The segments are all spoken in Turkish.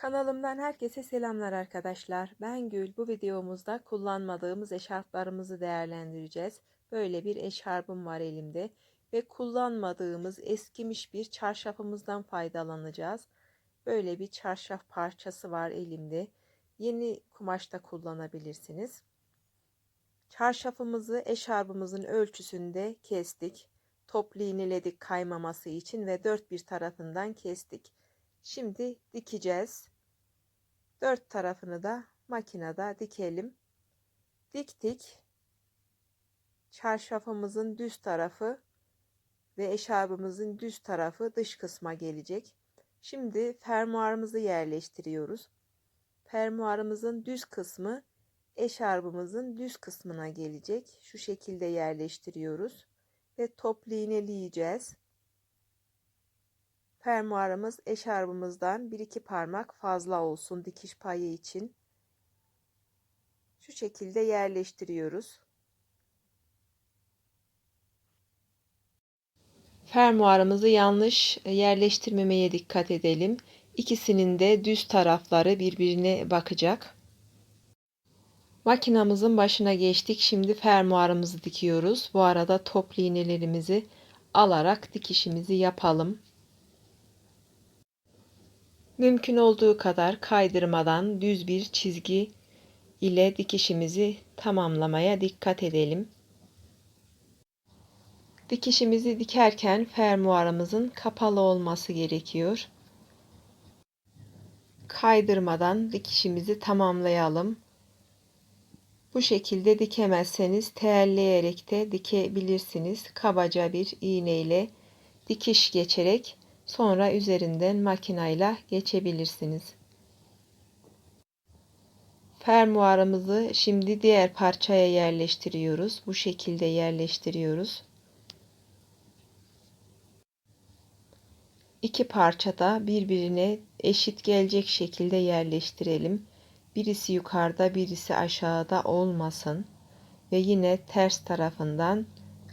Kanalımdan herkese selamlar arkadaşlar. Ben Gül. Bu videomuzda kullanmadığımız eşarplarımızı değerlendireceğiz. Böyle bir eşarbım var elimde ve kullanmadığımız eskimiş bir çarşafımızdan faydalanacağız. Böyle bir çarşaf parçası var elimde. Yeni kumaşta kullanabilirsiniz. Çarşafımızı eşarbımızın ölçüsünde kestik. Toplu iğneledik kaymaması için ve dört bir tarafından kestik. Şimdi dikeceğiz. Dört tarafını da makinede dikelim. Diktik. Çarşafımızın düz tarafı ve eşarbımızın düz tarafı dış kısma gelecek. Şimdi fermuarımızı yerleştiriyoruz. Fermuarımızın düz kısmı eşarbımızın düz kısmına gelecek. Şu şekilde yerleştiriyoruz ve toplu iğneleyeceğiz. Fermuarımız eşarbımızdan bir iki parmak fazla olsun dikiş payı için. Şu şekilde yerleştiriyoruz. Fermuarımızı yanlış yerleştirmemeye dikkat edelim. İkisinin de düz tarafları birbirine bakacak. Makinamızın başına geçtik. Şimdi fermuarımızı dikiyoruz. Bu arada toplu iğnelerimizi alarak dikişimizi yapalım. Mümkün olduğu kadar kaydırmadan düz bir çizgi ile dikişimizi tamamlamaya dikkat edelim. Dikişimizi dikerken fermuarımızın kapalı olması gerekiyor. Kaydırmadan dikişimizi tamamlayalım. Bu şekilde dikemezseniz terleyerek de dikebilirsiniz. Kabaca bir iğne ile dikiş geçerek Sonra üzerinden makinayla geçebilirsiniz. Fermuarımızı şimdi diğer parçaya yerleştiriyoruz. Bu şekilde yerleştiriyoruz. İki parçada birbirine eşit gelecek şekilde yerleştirelim. Birisi yukarıda, birisi aşağıda olmasın ve yine ters tarafından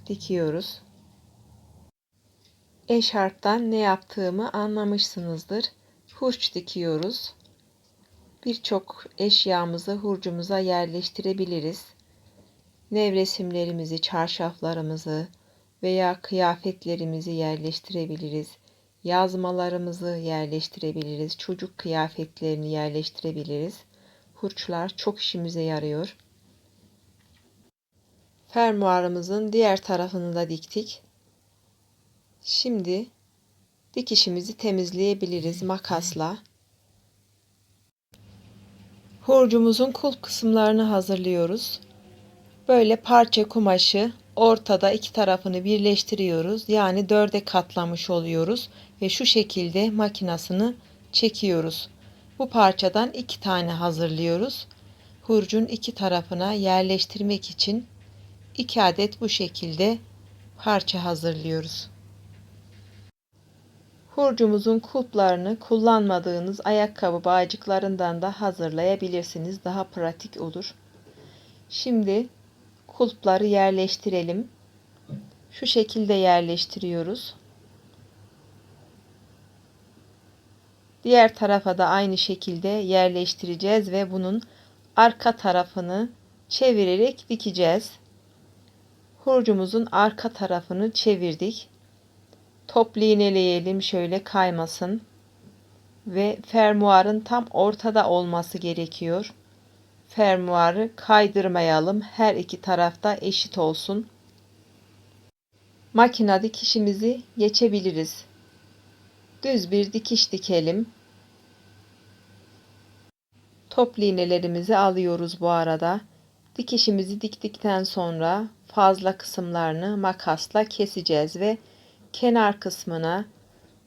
dikiyoruz eşarptan ne yaptığımı anlamışsınızdır. Hurç dikiyoruz. Birçok eşyamızı hurcumuza yerleştirebiliriz. Nevresimlerimizi, çarşaflarımızı veya kıyafetlerimizi yerleştirebiliriz. Yazmalarımızı yerleştirebiliriz. Çocuk kıyafetlerini yerleştirebiliriz. Hurçlar çok işimize yarıyor. Fermuarımızın diğer tarafını da diktik. Şimdi dikişimizi temizleyebiliriz makasla. Hurcumuzun kulp kısımlarını hazırlıyoruz. Böyle parça kumaşı ortada iki tarafını birleştiriyoruz. Yani dörde katlamış oluyoruz ve şu şekilde makinasını çekiyoruz. Bu parçadan iki tane hazırlıyoruz. Hurcun iki tarafına yerleştirmek için iki adet bu şekilde parça hazırlıyoruz. Hurcumuzun kulplarını kullanmadığınız ayakkabı bağcıklarından da hazırlayabilirsiniz. Daha pratik olur. Şimdi kulpları yerleştirelim. Şu şekilde yerleştiriyoruz. Diğer tarafa da aynı şekilde yerleştireceğiz ve bunun arka tarafını çevirerek dikeceğiz. Hurcumuzun arka tarafını çevirdik. İğneleyelim şöyle kaymasın. Ve fermuarın tam ortada olması gerekiyor. Fermuarı kaydırmayalım. Her iki tarafta eşit olsun. Makina dikişimizi geçebiliriz. Düz bir dikiş dikelim. Toplu iğnelerimizi alıyoruz bu arada. Dikişimizi diktikten sonra fazla kısımlarını makasla keseceğiz ve kenar kısmına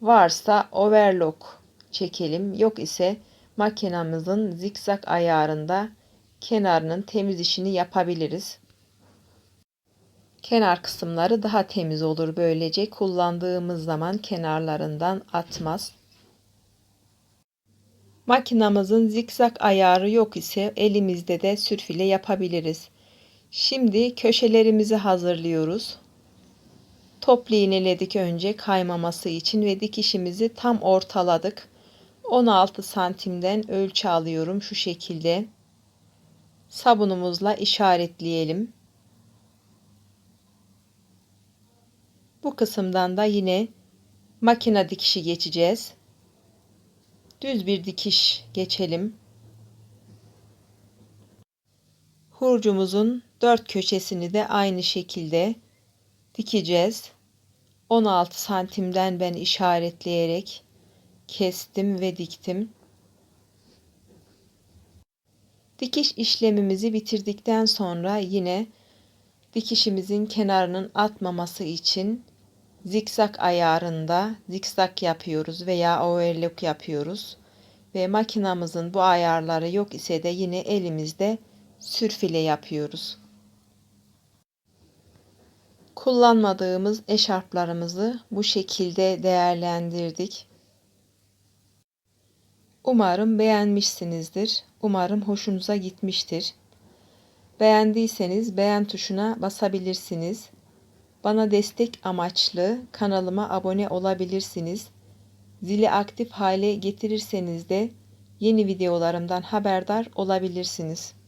varsa overlock çekelim. Yok ise makinamızın zikzak ayarında kenarının temiz işini yapabiliriz. Kenar kısımları daha temiz olur böylece kullandığımız zaman kenarlarından atmaz. Makinamızın zikzak ayarı yok ise elimizde de sürfile yapabiliriz. Şimdi köşelerimizi hazırlıyoruz. Toplu iğneledik önce kaymaması için ve dikişimizi tam ortaladık. 16 santimden ölçü alıyorum şu şekilde. Sabunumuzla işaretleyelim. Bu kısımdan da yine makine dikişi geçeceğiz. Düz bir dikiş geçelim. Hurcumuzun dört köşesini de aynı şekilde dikeceğiz. 16 santimden ben işaretleyerek kestim ve diktim. Dikiş işlemimizi bitirdikten sonra yine dikişimizin kenarının atmaması için zikzak ayarında zikzak yapıyoruz veya overlock yapıyoruz. Ve makinamızın bu ayarları yok ise de yine elimizde sürfile yapıyoruz. Kullanmadığımız eşarplarımızı bu şekilde değerlendirdik. Umarım beğenmişsinizdir. Umarım hoşunuza gitmiştir. Beğendiyseniz beğen tuşuna basabilirsiniz. Bana destek amaçlı kanalıma abone olabilirsiniz. Zili aktif hale getirirseniz de yeni videolarımdan haberdar olabilirsiniz.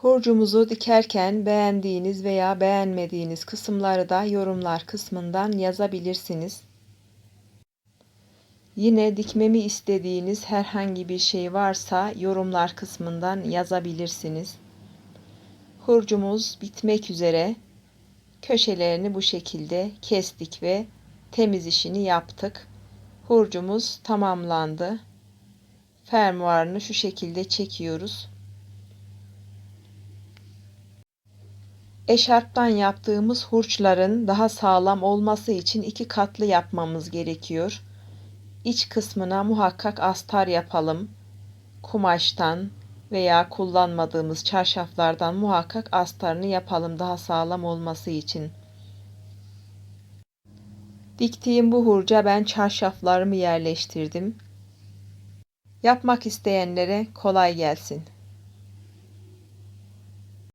Hurcumuzu dikerken beğendiğiniz veya beğenmediğiniz kısımları da yorumlar kısmından yazabilirsiniz. Yine dikmemi istediğiniz herhangi bir şey varsa yorumlar kısmından yazabilirsiniz. Hurcumuz bitmek üzere. Köşelerini bu şekilde kestik ve temiz işini yaptık. Hurcumuz tamamlandı. Fermuarını şu şekilde çekiyoruz. Eşarptan yaptığımız hurçların daha sağlam olması için iki katlı yapmamız gerekiyor. İç kısmına muhakkak astar yapalım. Kumaştan veya kullanmadığımız çarşaflardan muhakkak astarını yapalım daha sağlam olması için. Diktiğim bu hurca ben çarşaflarımı yerleştirdim. Yapmak isteyenlere kolay gelsin.